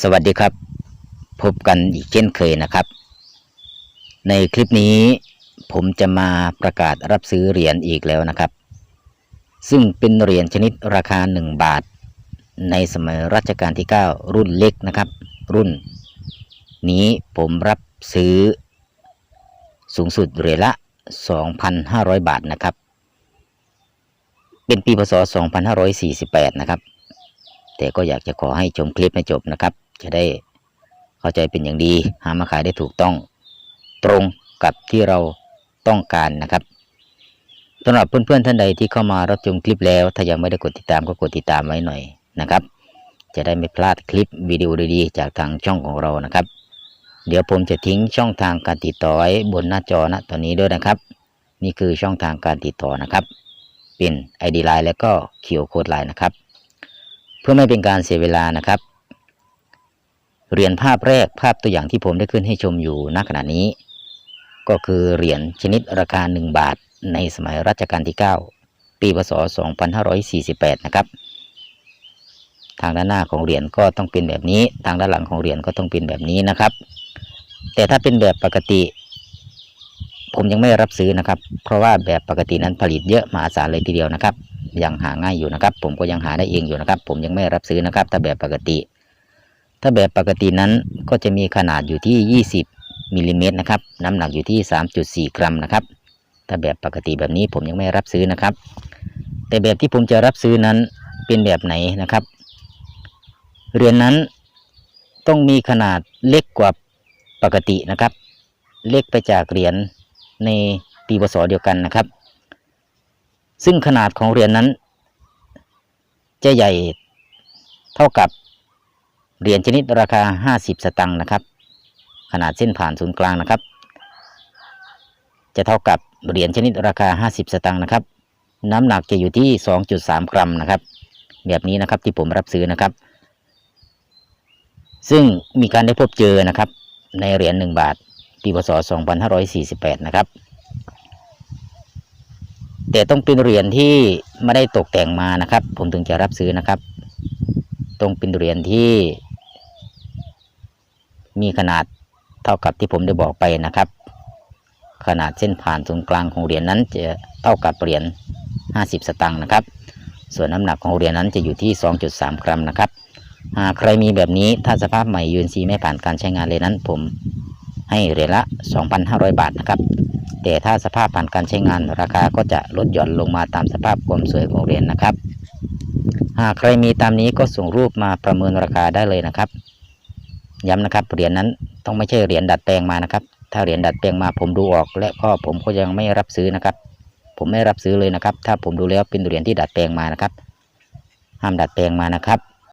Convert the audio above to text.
สวัสดีครับ พบกันอีกเช่นเคยนะครับ ในคลิปนี้ผมจะมาประกาศรับซื้อเหรียญอีกแล้วนะครับ ซึ่งเป็นเหรียญชนิดราคา 1 บาท ในสมัยรัชกาลที่ 9 รุ่นเล็กนะครับ รุ่น นี้ผมรับซื้อ สูงสุดเหรียญละ 2,500 บาทนะครับ เป็นปีพศ 2548 นะครับแต่ก็อยากจะขอให้ชมคลิปให้จบนะครับ จะได้เข้าใจเป็นอย่างดี หามาขายได้ถูกต้องตรงกับที่เราต้องการนะครับสำหรับเพื่อนๆท่านใดที่เข้ามารับชมคลิปแล้ว ถ้ายังไม่ได้กดติดตามก็กดติดตามไว้หน่อยนะครับ จะได้ไม่พลาดคลิปวิดีโอดีๆ จากทางช่องของเรานะครับ เดี๋ยวผมจะทิ้งช่องทางการติดต่อไว้บนหน้าจอณตอนนี้ด้วยนะครับ นี่คือช่องทางการติดต่อนะครับ เป็น ID Line แล้วก็ QR Code Line นะครับ เพื่อไม่เป็นการเสียเวลานะครับ เหรียญภาพแรกภาพตัวอย่างที่ผมได้ขึ้นให้ชมอยู่ณขณะนี้ ก็คือเหรียญชนิดราคา 1 บาท ในสมัยรัชกาลที่ 9 ปีพศ 2548 นะครับ ทางด้านหน้าของเหรียญก็ต้องเป็นแบบนี้ ทางด้านหลังของเหรียญก็ต้องเป็นแบบนี้นะครับ แต่ถ้าเป็นแบบปกติ ผมยังไม่รับซื้อนะครับ เพราะว่าแบบปกตินั้นผลิตเยอะมหาศาลเลยทีเดียวนะครับ ยังหาง่ายอยู่นะครับ ผมก็ยังหาได้เองอยู่นะครับ ผมยังไม่รับซื้อนะครับ ถ้าแบบปกติ ถ้าแบบปกตินั้นก็จะมีขนาดอยู่ที่ 20มิลลิเมตรนะครับ น้ำหนักอยู่ที่ 3.4 กรัมนะครับ ถ้าแบบปกติแบบนี้ผมยังไม่รับซื้อนะครับ แต่แบบที่ผมจะรับซื้อนั้นเป็นแบบไหนนะครับเหรียญนนั้นต้องมีขนาดเล็กกว่าปกตินะครับ เล็กไปจากเหรียญในปีพศเดียวกันนะครับ ซึ่งขนาดของเหรียญนนั้น จะใหญ่เท่ากับ เหรียญชนิดราคา 50 สตังค์นะครับ ขนาดเส้นผ่านศูนย์กลางนะครับ จะเท่ากับเหรียญชนิดราคา 50 สตังค์นะครับ น้ำหนักจะอยู่ที่ 2.3 กรัมนะครับ แบบนี้นะครับที่ผมรับซื้อนะครับ ซึ่งมีการได้พบเจอนะครับ ในเหรียญ1บาท ปีพศ 2548 นะครับแต่ต้องเป็นเหรียญที่ไม่ได้ตกแต่งมานะครับ ผมถึงจะรับซื้อนะครับ ต้องเป็นเหรียญที่ มีขนาดเท่ากับที่ผมได้บอกไปนะครับ ขนาดเส้นผ่านศูนย์กลางของเหรียญนั้นจะเท่ากับเหรียญ50 สตางค์นะครับ ส่วนน้ำหนักของเหรียญนั้นจะอยู่ที่ 2.3 กรัมนะครับหากใครมีแบบนี้ถ้าสภาพใหม่ยืนซีไม่ผ่านการใช้งานเลยนั้น ผมให้เหรียญละ 2,500 บาทนะครับ แต่ถ้าสภาพผ่านการใช้งานราคาก็จะลดหย่อนลงมาตามสภาพความสวยของเหรียญนะครับ หากใครมีตามนี้ก็ส่งรูปมาประเมินราคาได้เลยนะครับ ย้ำนะครับเหรียญนั้นต้องไม่ใช่เหรียญดัดแปลงมานะครับ ถ้าเหรียญดัดแปลงมาผมดูออก และก็ผมก็ยังไม่รับซื้อนะครับ ผมไม่รับซื้อเลยนะครับ ถ้าผมดูแล้วเป็นเหรียญที่ดัดแปลงมานะครับ ห้ามดัดแปลงมานะครับ